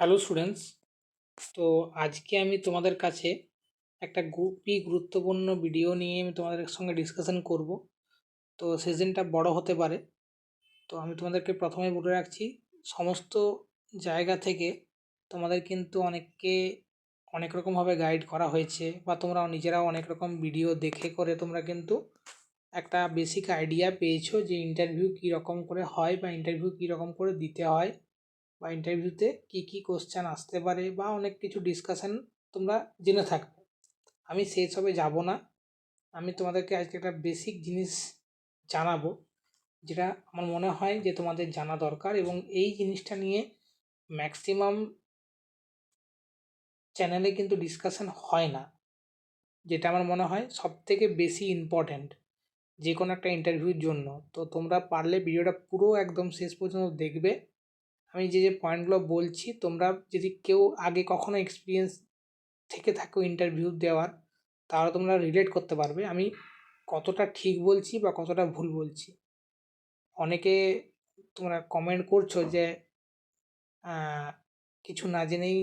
Hello students তো আজকে আমি তোমাদের কাছে একটা খুবই গুরুত্বপূর্ণ ভিডিও নিয়ে আমি তোমাদের সঙ্গে ডিসকাশন করব। তো সিজনটা বড় হতে পারে। তো আমি তোমাদেরকে প্রথমে বলে রাখছি, সমস্ত জায়গা থেকে তোমাদের কিন্তু অনেককে অনেক রকমভাবে গাইড করা হয়েছে বা তোমরা নিজেরাও অনেক রকম ভিডিও দেখে করে তোমরা কিন্তু একটা বেসিক আইডিয়া পেয়েছ যে ইন্টারভিউ কী রকম করে হয় বা ইন্টারভিউ কী রকম করে দিতে হয়। বা ইন্টারভিউতে কী কী কোশ্চেন আসতে পারে বা অনেক কিছু ডিসকাশান তোমরা জেনে থাকবে। আমি সেই সবে যাব না। আমি তোমাদেরকে আজকে একটা বেসিক জিনিস জানাব, যেটা আমার মনে হয় যে তোমাদের জানা দরকার এবং এই জিনিসটা নিয়ে ম্যাক্সিমাম চ্যানেলে কিন্তু ডিসকাশান হয় না। যেটা আমার মনে হয় সব থেকে বেশি ইম্পর্ট্যান্ট যে কোনো একটা ইন্টারভিউর জন্য। তো তোমরা পারলে ভিডিওটা পুরো একদম শেষ পর্যন্ত দেখবে। আমি যে যে পয়েন্টগুলো বলছি, তোমরা যদি কেউ আগে কখনো এক্সপিরিয়েন্স থেকে থাকো ইন্টারভিউ দেওয়ার, তাহলে তোমরা রিলেট করতে পারবে। আমি কতটা ঠিক বলছি বা কতটা ভুল বলছি। অনেকে তোমরা কমেন্ট করছ যে কিছু না জেনেই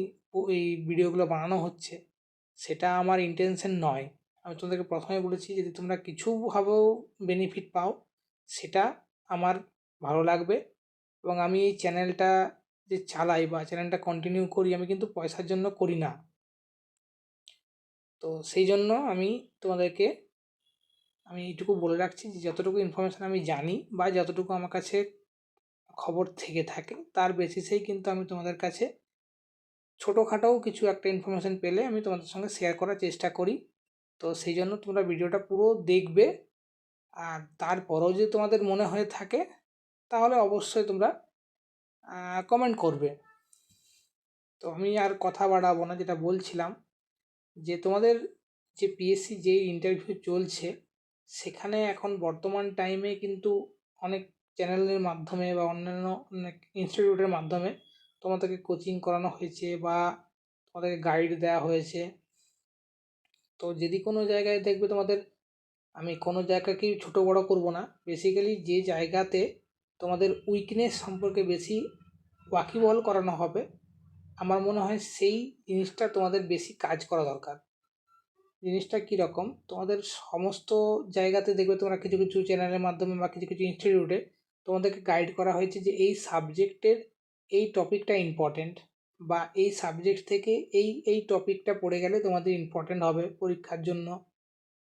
এই ভিডিওগুলো বানানো হচ্ছে। সেটা আমার ইন্টেনশন নয়। আমি তোমাদেরকে প্রথমে বলেছি, যদি তোমরা কিছুভাবেও বেনিফিট পাও, সেটা আমার ভালো লাগবে। এবং আমি এই চ্যানেলটা যে চালাই বা চ্যানেলটা কন্টিনিউ করি, আমি কিন্তু পয়সার জন্য করি না। তো সেই জন্য আমি তোমাদেরকে, আমি এইটুকু বলে রাখছি যে যতটুকু ইনফরমেশান আমি জানি বা যতটুকু আমার কাছে খবর থেকে থাকে, তার বেসিসেই কিন্তু আমি তোমাদের কাছে ছোটোখাটোও কিছু একটা ইনফরমেশান পেলে আমি তোমাদের সঙ্গে শেয়ার করার চেষ্টা করি। তো সেই জন্য তোমরা ভিডিওটা পুরো দেখবে, আর তারপরেও যদি তোমাদের মনে হয়ে থাকে তাহলে অবশ্যই তোমরা কমেন্ট করবে। তো আমি আর কথা বাড়াবো না, যেটা বলছিলাম যে তোমাদের যে পিএসসি যে ইন্টারভিউ চলছে, সেখানে এখন বর্তমান টাইমে কিন্তু অনেক চ্যানেলের মাধ্যমে বা অন্যান্য অনেক ইনস্টিটিউটের মাধ্যমে তোমাদেরকে কোচিং করানো হয়েছে বা তোমাদেরকে গাইড দেওয়া হয়েছে। তো যদি কোনো জায়গায় দেখবে তোমাদের, আমি কোনো জায়গাকেই ছোটো বড়ো করব না। বেসিক্যালি যে জায়গাতে তোমাদের উইকনেস সম্পর্কে বেশি ওয়াকিবহল করানো হবে। আমার মনে হয় সেই জিনিসটা তোমাদের বেশি কাজ করা দরকার। জিনিসটা কীরকম তোমাদের সমস্ত জায়গাতে দেখবে তোমরা কিছু কিছু চ্যানেলের মাধ্যমে বা কিছু কিছু ইনস্টিটিউটে তোমাদেরকে গাইড করা হয়েছে যে এই সাবজেক্টের এই টপিকটা ইম্পর্টেন্ট বা এই সাবজেক্ট থেকে এই এই টপিকটা পড়ে গেলে তোমাদের ইম্পর্টেন্ট হবে পরীক্ষার জন্য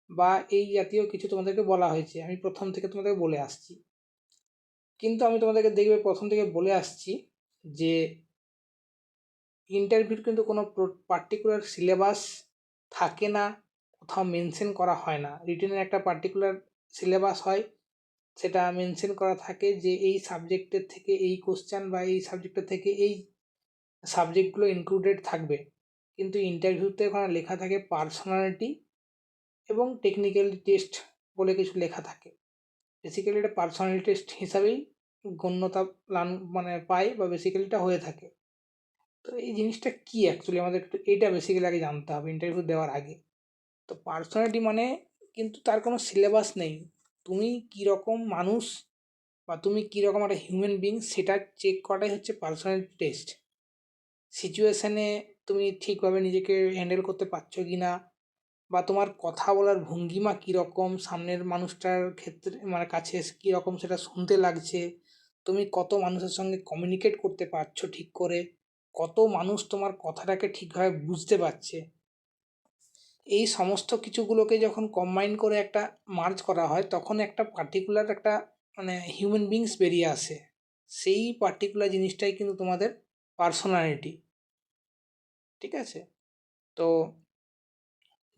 বা এই জাতীয় কিছু তোমাদেরকে বলা হয়েছে। আমি প্রথম থেকে তোমাদেরকে বলে আসছি। কিন্তু আমি তোমাদেরকে দেখবে প্রথম থেকে বলে আসছি যে ইন্টারভিউর কিন্তু কোনো পার্টিকুলার সিলেবাস থাকে না, কোথাও মেনশন করা হয় না। রিটেনের একটা পার্টিকুলার সিলেবাস হয়, সেটা মেনশন করা থাকে যে এই সাবজেক্টের থেকে এই কোশ্চেন বা এই সাবজেক্টের থেকে এই সাবজেক্টগুলো ইনক্লুডেড থাকবে। কিন্তু ইন্টারভিউতে ওখানে লেখা থাকে পার্সোনালিটি এবং টেকনিক্যাল টেস্ট বলে কিছু লেখা থাকে। বেসিক্যালি এটা পার্সোনালি টেস্ট হিসাবেই গণ্যতা লান মানে পায় বা বেসিক্যালিটা হয়ে থাকে। তো এই জিনিসটা কী অ্যাকচুয়ালি আমাদের একটু এইটা বেসিক্যালি আগে জানতে হবে ইন্টারভিউ দেওয়ার আগে। তো পার্সোনালিটি মানে কিন্তু তার কোনো সিলেবাস নেই। তুমি কীরকম মানুষ বা তুমি কীরকম একটা হিউম্যান বিং সেটা চেক করাটাই হচ্ছে পার্সোনালিটি টেস্ট সিচুয়েশানে তুমি ঠিকভাবে নিজেকে হ্যান্ডেল করতে পারছ কি না বা তোমার কথা বলার ভঙ্গিমা কীরকম? সামনের মানুষটার ক্ষেত্রে মানে কাছে কীরকম সেটা শুনতে লাগছে? তুমি কত মানুষের সঙ্গে কমিউনিকেট করতে পারছ ঠিক করে? কত মানুষ তোমার কথাটাকে ঠিকভাবে বুঝতে পারছে? এই সমস্ত কিছুগুলোকে যখন কম্বাইন করে একটা মার্জ করা হয়, তখন একটা পার্টিকুলার একটা মানে হিউম্যান বিংস বেরিয়ে আসে। সেই পার্টিকুলার জিনিসটাই কিন্তু তোমাদের পার্সোনালিটি ঠিক আছে? তো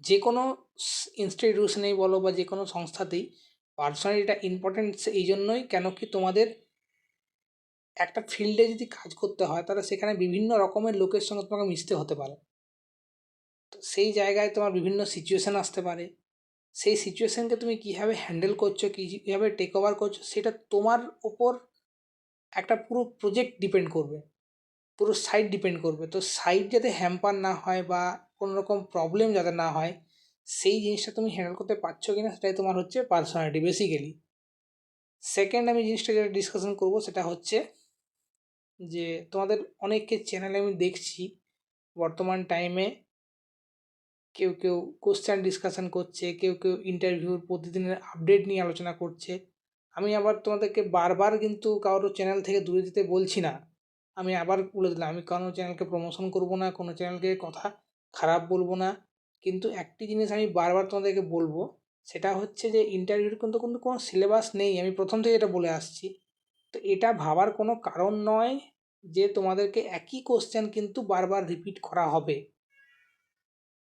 যে কোনো ইনস্টিটিউশনেই বলো বা যে কোনো সংস্থাতেই পার্সোনালিটিটা ইম্পর্টেন্ট এই জন্যই কেন কি তোমাদের একটা ফিল্ডে যদি কাজ করতে হয় তাহলে সেখানে বিভিন্ন রকমের লোকের সঙ্গে তোমাকে মিশতে হতে পারে। তো সেই জায়গায় তোমার বিভিন্ন সিচুয়েশান আসতে পারে। সেই সিচুয়েশানকে তুমি কীভাবে হ্যান্ডেল করছ কীভাবে টেক ওভার করছ, সেটা তোমার ওপর একটা পুরো প্রজেক্ট ডিপেন্ড করবে। পুরো সাইট ডিপেন্ড করবে। তো সাইট যাতে হ্যাম্পার না হয় বা কোনো রকম প্রবলেম যাতে না হয়, সেই জিনিসটা তুমি হ্যান্ডেল করতে পারছ কি না সেটাই তোমার হচ্ছে পার্সোনালিটি বেসিক্যালি সেকেন্ড আমি জিনিসটা যেটা ডিসকাশন করব সেটা হচ্ছে যে তোমাদের অনেকের চ্যানেলে আমি দেখছি, বর্তমান টাইমে কেউ কেউ কোশ্চেন ডিসকাশন করছে, কেউ কেউ ইন্টারভিউর প্রতিদিনের আপডেট নিয়ে আলোচনা করছে। আমি আবার তোমাদেরকে বারবার কিন্তু কারোর চ্যানেল থেকে দূরে দিতে বলছি না। আমি আবার বলে দিলাম, আমি কোনো চ্যানেলকে প্রমোশন করব না, কোনো চ্যানেলকে কথা খারাপ বলব না। কিন্তু একটি জিনিস আমি বারবার তোমাদেরকে বলব, সেটা হচ্ছে যে ইন্টারভিউর কিন্তু কিন্তু কোনো সিলেবাস নেই। আমি প্রথম থেকে এটা বলে আসছি। তো এটা ভাবার কোনো কারণ নয় যে তোমাদেরকে একই কোশ্চেন কিন্তু বারবার রিপিট করা হবে।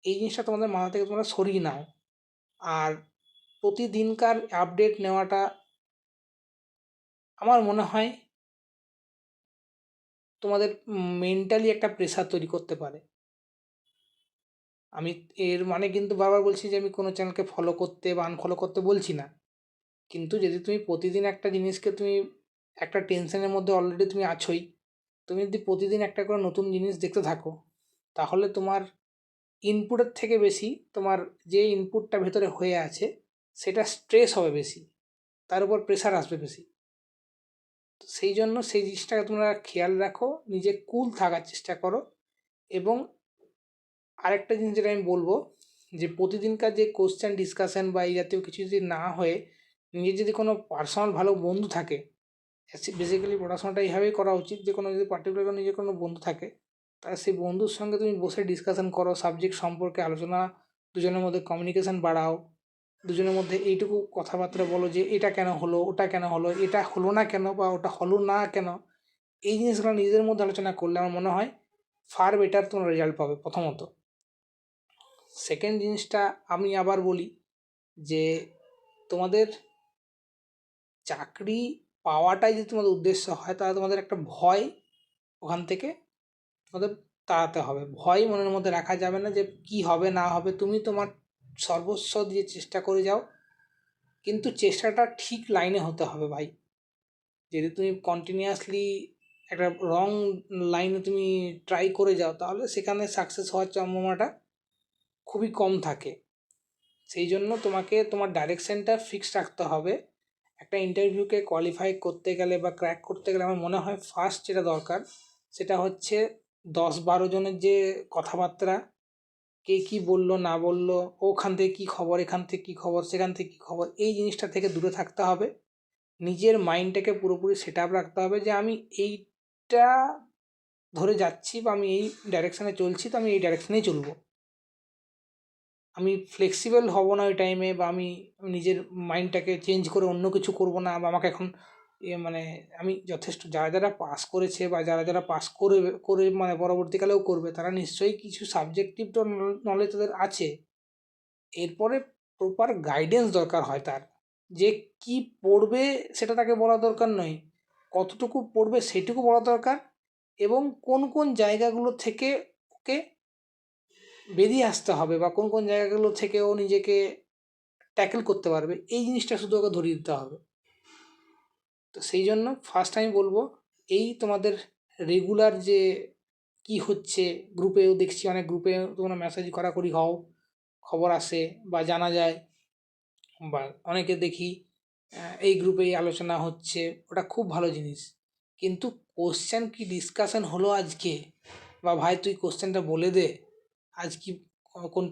এই জিনিসটা তোমাদের মাথা থেকে তোমরা সরিয়ে নাও। আর প্রতিদিনকার আপডেট নেওয়াটা আমার মনে হয় তোমাদের মেন্টালি একটা প্রেশার তৈরি করতে পারে। আমি এর মানে কিন্তু বারবার বলছি যে, আমি কোনো চ্যানেলকে ফলো করতে বা আনফলো করতে বলছি না। কিন্তু যদি তুমি প্রতিদিন একটা জিনিসকে তুমি একটা টেনশনের মধ্যে অলরেডি তুমি আছোই, তুমি যদি প্রতিদিন একটা করে নতুন জিনিস দেখতে থাকো, তাহলে তোমার ইনপুটের থেকে বেশি, তোমার যে ইনপুটটা ভেতরে হয়ে আছে, সেটা স্ট্রেস হবে বেশি। তার উপর প্রেশার আসবে বেশি। সেই জন্য সেই জিনিসটাকে তোমরা খেয়াল রাখো, নিজে কুল থাকার চেষ্টা করো এবং আরেকটা জিনিস যেটা আমি বলব যে প্রতিদিনকার যে কোশ্চেন ডিসকাশন বা এই জাতীয় কিছু যদি না হয়ে নিজের যদি কোনো পার্সোনাল ভালো বন্ধু থাকে বেসিক্যালি পড়াশোনাটা এইভাবেই করা উচিত যে কোনো যদি পার্টিকুলার কোনো নিজের কোনো বন্ধু থাকে, তাহলে সেই বন্ধুর সঙ্গে তুমি বসে ডিসকাশন করো সাবজেক্ট সম্পর্কে আলোচনা, দুজনের মধ্যে কমিউনিকেশান বাড়াও দুজনের মধ্যে এইটুকু কথাবার্তা বলো যে এটা কেন হলো, ওটা কেন হলো, এটা হলো না কেন বা ওটা হলো না কেন, এই জিনিসগুলো নিজেদের মধ্যে আলোচনা করলে আমার মনে হয় ফার বেটার তোমার রেজাল্ট পাবে প্রথমত। সেকেন্ড জিনিসটা আমি আবার বলি যে তোমাদের চাকরি পাওয়াটাই যদি তোমাদের উদ্দেশ্য হয়, তাহলে তোমাদের একটা ভয় ওখান থেকে তোমাদের তাড়াতে হবে। ভয় মনের মধ্যে রাখা যাবে না যে কি হবে না হবে, তুমি তোমার সর্বস্ব দিয়ে চেষ্টা করে যাও। কিন্তু চেষ্টাটা ঠিক লাইনে হতে হবে ভাই। যদি তুমি কন্টিনিউয়াসলি একটা রং লাইনে তুমি ট্রাই করে যাও, তাহলে সেখানে সাকসেস হওয়ার সম্ভাবনাটা খুবই কম থাকে। সেই জন্য তোমাকে তোমার ডাইরেকশানটা ফিক্সড রাখতে হবে। একটা ইন্টারভিউকে কোয়ালিফাই করতে গেলে বা ক্র্যাক করতে গেলে আমার মনে হয় ফার্স্ট যেটা দরকার, সেটা হচ্ছে দশ বারো জনের যে কথাবার্তা কে কী বলল, না বলল, ওখান থেকে কী খবর, এখান থেকে কী খবর, সেখান থেকে কী খবর, এই জিনিসটা থেকে দূরে থাকতে হবে। নিজের মাইন্ডটাকে পুরোপুরি সেট আপ রাখতে হবে যে আমি এইটা ধরে যাচ্ছি বা আমি এই ডাইরেকশানে চলছি, তো আমি এই ডাইরেকশানেই চলবো। আমি ফ্লেক্সিবল হব না ওই টাইমে বা আমি নিজের মাইন্ডটাকে চেঞ্জ করে অন্য কিছু করব না বা আমাকে এখন মানে আমি যথেষ্ট, যারা যারা পাস করেছে বা যারা যারা পাস করে করে মানে পরবর্তীকালেও করবে, তারা নিশ্চয়ই কিছু সাবজেক্টিভ তো নলেজ তাদের আছে। এরপরে প্রপার গাইডেন্স দরকার হয় তার, যে কি পড়বে সেটা তাকে বলা দরকার নয়, কতটুকু পড়বে সেটুকু বলা দরকার, এবং কোন কোন জায়গাগুলো থেকে ওকে বেরিয়ে আসতে হবে বা কোন কোন জায়গাগুলো থেকে ও নিজেকে ট্যাকেল করতে পারবে, এই জিনিসটা শুধু ওকে ধরিয়ে দিতে হবে। তো সেই জন্য ফার্স্ট আমি বলব, এই তোমাদের রেগুলার যে কি হচ্ছে গ্রুপেও দেখছি অনেক গ্রুপে তোমরা মেসেজ করাকরি হও, খবর আসে বা জানা যায়, বা অনেকে দেখি এই গ্রুপে আলোচনা হচ্ছে, ওটা খুব ভালো জিনিস। কিন্তু কোশ্চেন কি ডিসকাশন হলো আজকে? বা ভাই তুই কোশ্চেনটা বলে দে, আজ কি, কোন